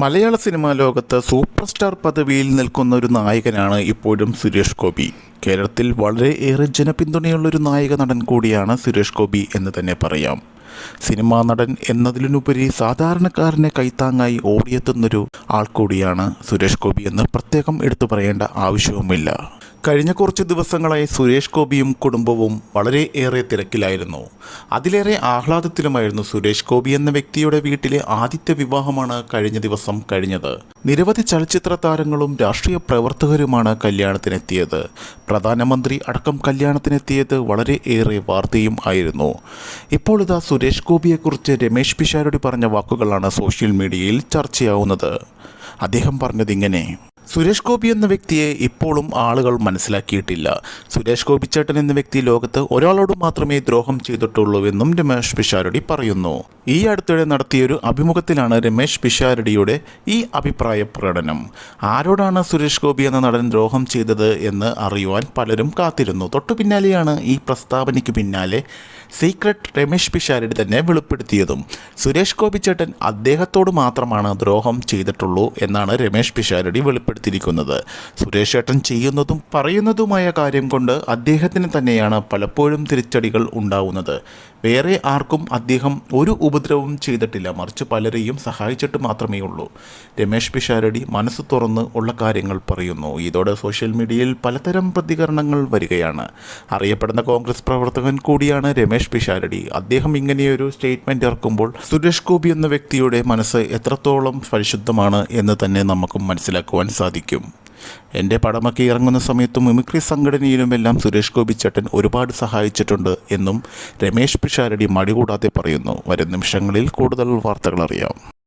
മലയാള cinema ലോകത്ത് super star പദവിയിൽ നിൽക്കുന്ന ഒരു നായകനാണ് ഇപ്പോഴും സുരേഷ് ഗോപി. കേരളത്തിൽ വളരെ ഏറെ ജനപിന്തുണയുള്ള ഒരു നായക നടൻ കൂടിയാണ് സുരേഷ് ഗോപി എന്ന് തന്നെ പറയാം. സിനിമാ നടൻ എന്നതിലുപരി സാധാരണക്കാരനെ കൈത്താങ്ങായി ഓടിയെത്തുന്നൊരു ആൾ കൂടിയാണ് സുരേഷ് ഗോപി എന്ന് പ്രത്യേകം എടുത്തു പറയേണ്ട ആവശ്യവുമില്ല. കഴിഞ്ഞ കുറച്ച് ദിവസങ്ങളായി സുരേഷ് ഗോപിയും കുടുംബവും വളരെ ഏറെ തിരക്കിലായിരുന്നു. അതിലേറെ ആഹ്ലാദത്തിലുമായിരുന്നു സുരേഷ് ഗോപി എന്ന വ്യക്തിയുടെ വീട്ടിലെ ആദ്യത്തെ വിവാഹമാണ് കഴിഞ്ഞ ദിവസം കഴിഞ്ഞത്. നിരവധി ചലച്ചിത്ര താരങ്ങളും രാഷ്ട്രീയ പ്രവർത്തകരുമാണ് കല്യാണത്തിനെത്തിയത്. പ്രധാനമന്ത്രി അടക്കം കല്യാണത്തിനെത്തിയത് വളരെ ഏറെ വാർത്തയും ആയിരുന്നു. ഇപ്പോൾ ഇതാ സുരേഷ് ഗോപിയെക്കുറിച്ച് രമേശ് പിഷാരോട് പറഞ്ഞ വാക്കുകളാണ് സോഷ്യൽ മീഡിയയിൽ ചർച്ചയാവുന്നത്. അദ്ദേഹം പറഞ്ഞതിങ്ങനെ സുരേഷ് ഗോപി എന്ന വ്യക്തിയെ ഇപ്പോഴും ആളുകൾ മനസ്സിലാക്കിയിട്ടില്ല. സുരേഷ് ഗോപി ചേട്ടൻ എന്ന വ്യക്തി ലോകത്ത് ഒരാളോട് മാത്രമേ ദ്രോഹം ചെയ്തിട്ടുള്ളൂ എന്നും രമേശ് പിഷാരടി പറയുന്നു. ഈ അടുത്തിടെ നടത്തിയൊരു അഭിമുഖത്തിലാണ് രമേശ് പിഷാരടിയുടെ ഈ അഭിപ്രായ പ്രകടനം. ആരോടാണ് സുരേഷ് ഗോപി എന്ന നടൻ ദ്രോഹം ചെയ്തത് എന്ന് അറിയുവാൻ പലരും കാത്തിരുന്നു. തൊട്ടു പിന്നാലെയാണ് ഈ പ്രസ്താവനയ്ക്ക് പിന്നാലെ സീക്രട്ട് രമേശ് പിഷാരടി തന്നെ വെളിപ്പെടുത്തിയതും. സുരേഷ് ഗോപി ചേട്ടൻ അദ്ദേഹത്തോട് മാത്രമാണ് ദ്രോഹം ചെയ്തിട്ടുള്ളൂ എന്നാണ് രമേശ് പിഷാരടി വെളിപ്പെടുത്തിയിരിക്കുന്നത് സുരേഷ് ഏട്ടൻ ചെയ്യുന്നതും പറയുന്നതുമായ കാര്യം കൊണ്ട് അദ്ദേഹത്തിന് തന്നെയാണ് പലപ്പോഴും തിരിച്ചടികൾ ഉണ്ടാവുന്നത്. വേറെ ആർക്കും അദ്ദേഹം ഒരു ഉപദ്രവവും ചെയ്തിട്ടില്ല. മറിച്ച് പലരെയും സഹായിച്ചിട്ട് മാത്രമേ ഉള്ളൂ. രമേശ് പിഷാരടി മനസ്സ് തുറന്ന് ഉള്ള കാര്യങ്ങൾ പറയുന്നു. ഇതോടെ സോഷ്യൽ മീഡിയയിൽ പലതരം പ്രതികരണങ്ങൾ വരികയാണ്. അറിയപ്പെടുന്ന കോൺഗ്രസ് പ്രവർത്തകൻ കൂടിയാണ് രമേശ് പിഷാരടി. അദ്ദേഹം ഇങ്ങനെയൊരു സ്റ്റേറ്റ്മെന്റ് ഇറക്കുമ്പോൾ സുരേഷ് ഗോപി എന്ന വ്യക്തിയുടെ മനസ്സ് എത്രത്തോളം പരിശുദ്ധമാണ് എന്ന് തന്നെ നമുക്കും മനസ്സിലാക്കുവാൻ സാധിക്കും. എന്റെ പടമൊക്കെ ഇറങ്ങുന്ന സമയത്തും മിമിക്രി സംഘടനയിലും എല്ലാം സുരേഷ് ചട്ടൻ ഒരുപാട് സഹായിച്ചിട്ടുണ്ട് എന്നും രമേശ് പിഷാരടി മടികൂടാതെ പറയുന്നു. വരും നിമിഷങ്ങളിൽ കൂടുതൽ വാർത്തകൾ അറിയാം.